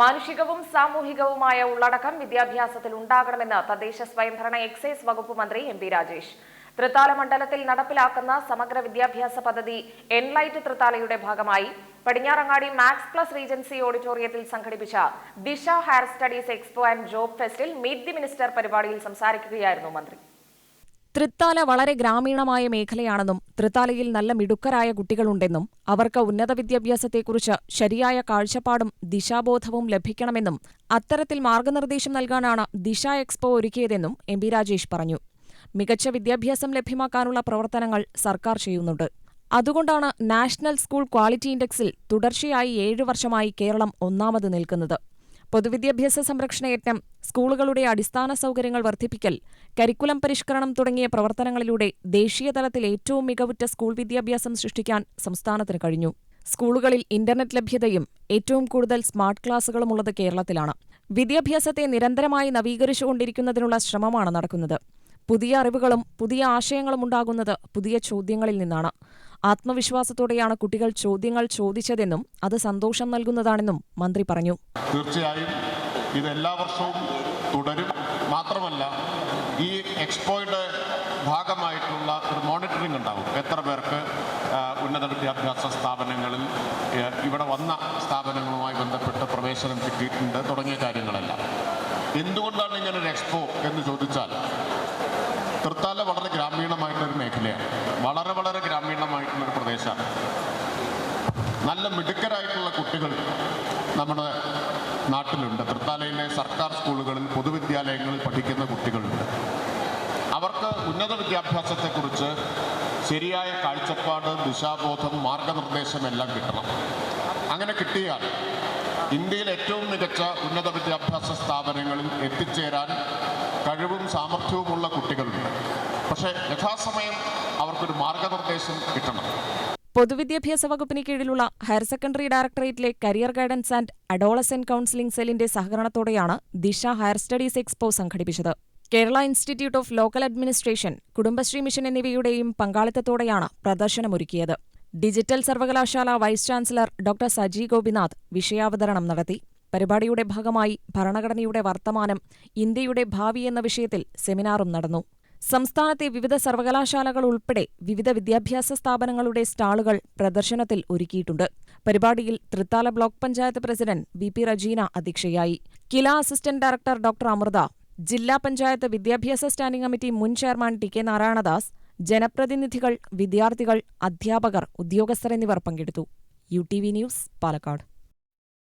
മാനുഷികവും സാമൂഹികവുമായ ഉള്ളടക്കം വിദ്യാഭ്യാസത്തിൽ ഉണ്ടാകണമെന്ന് തദ്ദേശ സ്വയംഭരണ എക്സൈസ് വകുപ്പ് മന്ത്രി എം പി രാജേഷ്. തൃത്താല മണ്ഡലത്തിൽ നടപ്പിലാക്കുന്ന സമഗ്ര വിദ്യാഭ്യാസ പദ്ധതി എൻലൈറ്റ് തൃത്താലയുടെ ഭാഗമായി പടിഞ്ഞാറങ്ങാടി മാക്സ് പ്ലസ് റീജൻസി ഓഡിറ്റോറിയത്തിൽ സംഘടിപ്പിച്ച Disha higher studies expo and job ഫെസ്റ്റിൽ meet the minister പരിപാടിയിൽ സംസാരിക്കുകയായിരുന്നു മന്ത്രി. തൃത്താല വളരെ ഗ്രാമീണമായ മേഖലയാണെന്നും തൃത്താലയിൽ നല്ല മിടുക്കരായ കുട്ടികളുണ്ടെന്നും അവർക്ക് ഉന്നത വിദ്യാഭ്യാസത്തെക്കുറിച്ച് ശരിയായ കാഴ്ചപ്പാടും ദിശാബോധവും ലഭിക്കണമെന്നും അത്തരത്തിൽ മാർഗനിർദ്ദേശം നൽകാനാണ് ദിശ എക്സ്പോ ഒരുക്കിയതെന്നും എം പി രാജേഷ് പറഞ്ഞു. മികച്ച വിദ്യാഭ്യാസം ലഭ്യമാക്കാനുള്ള പ്രവർത്തനങ്ങൾ സർക്കാർ ചെയ്യുന്നുണ്ട്. അതുകൊണ്ടാണ് നാഷണൽ സ്കൂൾ ക്വാളിറ്റി ഇൻഡെക്സിൽ തുടർച്ചയായി ഏഴു വർഷമായി കേരളം ഒന്നാമത് നിൽക്കുന്നത്. പൊതുവിദ്യാഭ്യാസ സംരക്ഷണ യജ്ഞം സ്കൂളുകളുടെ അടിസ്ഥാന സൗകര്യങ്ങൾ വർദ്ധിപ്പിക്കൽ കരിക്കുലം പരിഷ്കരണം തുടങ്ങിയ പ്രവർത്തനങ്ങളിലൂടെ ദേശീയതലത്തിൽ ഏറ്റവും മികവുറ്റ സ്കൂൾ വിദ്യാഭ്യാസം സൃഷ്ടിക്കാൻ സംസ്ഥാനത്തിന് കഴിഞ്ഞു. സ്കൂളുകളിൽ ഇന്റർനെറ്റ് ലഭ്യതയും ഏറ്റവും കൂടുതൽ സ്മാർട്ട് ക്ലാസുകളുമുള്ളത് കേരളത്തിലാണ്. വിദ്യാഭ്യാസത്തെ നിരന്തരമായി നവീകരിച്ചുകൊണ്ടിരിക്കുന്നതിനുള്ള ശ്രമമാണ് നടക്കുന്നത്. പുതിയ അറിവുകളും പുതിയ ആശയങ്ങളും ഉണ്ടാകുന്നത് പുതിയ ചോദ്യങ്ങളിൽ നിന്നാണ്. ആത്മവിശ്വാസത്തോടെയാണ് കുട്ടികൾ ചോദ്യങ്ങൾ ചോദിച്ചതെന്നും അത് സന്തോഷം നൽകുന്നതാണെന്നും മന്ത്രി പറഞ്ഞു. തീർച്ചയായും ഇത് എല്ലാ വർഷവും തുടരും. മാത്രമല്ല ഈ എക്സ്പോയുടെ ഭാഗമായിട്ടുള്ള ഒരു മോണിറ്ററിംഗ് ഉണ്ടാവും. എത്ര പേർക്ക് ഉന്നത വിദ്യാഭ്യാസ സ്ഥാപനങ്ങളിൽ ഇവിടെ വന്ന സ്ഥാപനങ്ങളുമായി ബന്ധപ്പെട്ട് പ്രവേശനം കിട്ടിയിട്ടുണ്ട് തുടങ്ങിയ കാര്യങ്ങളെല്ലാം. എന്തുകൊണ്ടാണ് ഇങ്ങനെ ഒരു എക്സ്പോ എന്ന് ചോദിച്ചാൽ തൃത്താല വളരെ ഗ്രാമീണമായിട്ടൊരു മേഖലയാണ്. വളരെ വളരെ പ്രദേശമാണ് നല്ല മിടുക്കരായിട്ടുള്ള കുട്ടികൾ നമ്മുടെ നാട്ടിലുണ്ട്. തൃത്താലയിലെ സർക്കാർ സ്കൂളുകളിൽ പൊതുവിദ്യാലയങ്ങളിൽ പഠിക്കുന്ന കുട്ടികളുണ്ട്. അവർക്ക് ഉന്നത വിദ്യാഭ്യാസത്തെക്കുറിച്ച് ശരിയായ കാഴ്ചപ്പാട് ദിശാബോധം മാർഗനിർദ്ദേശം എല്ലാം കിട്ടണം. അങ്ങനെ കിട്ടിയാൽ ഇന്ത്യയിൽ ഏറ്റവും മികച്ച ഉന്നത വിദ്യാഭ്യാസ സ്ഥാപനങ്ങളിൽ എത്തിച്ചേരാൻ കഴിവും സാമർഥ്യവുമുള്ള കുട്ടികളുണ്ട്. പക്ഷേ യഥാസമയം അവർക്കൊരു മാർഗനിർദ്ദേശം കിട്ടണം. പൊതുവിദ്യാഭ്യാസ വകുപ്പിന് കീഴിലുള്ള higher secondary ഡയറക്ടറേറ്റിലെ career guidance and adolescent counselling സെല്ലിന്റെ സഹകരണത്തോടെയാണ് ദിശ ഹയർ സ്റ്റഡീസ് എക്സ്പോ സംഘടിപ്പിച്ചത്. Kerala institute of local administration Kudumbashree mission എന്നിവയുടെയും പങ്കാളിത്തത്തോടെയാണ് പ്രദർശനമൊരുക്കിയത്. ഡിജിറ്റൽ സർവകലാശാല vice chancellor doctor Saji Gopinath വിഷയാവതരണം നടത്തി. പരിപാടിയുടെ ഭാഗമായി ഭരണഘടനയുടെ വർത്തമാനം ഇന്ത്യയുടെ ഭാവി എന്ന വിഷയത്തിൽ സെമിനാറും നടന്നു. സംസ്ഥാനത്തെ വിവിധ സർവകലാശാലകൾ ഉൾപ്പെടെ വിവിധ വിദ്യാഭ്യാസ സ്ഥാപനങ്ങളുടെ സ്റ്റാളുകൾ പ്രദർശനത്തിൽ ഒരുക്കിയിട്ടുണ്ട്. പരിപാടിയിൽ Thrithala block panchayat president V P Rajeena അധ്യക്ഷയായി. KILA assistant director doctor Amritha ജില്ലാ പഞ്ചായത്ത് വിദ്യാഭ്യാസ സ്റ്റാൻഡിംഗ് കമ്മിറ്റി മുൻ ചെയർമാൻ ടി കെ നാരായണദാസ് ജനപ്രതിനിധികൾ വിദ്യാർത്ഥികൾ അധ്യാപകർ ഉദ്യോഗസ്ഥർ എന്നിവർ പങ്കെടുത്തു. U T V news Palakkad.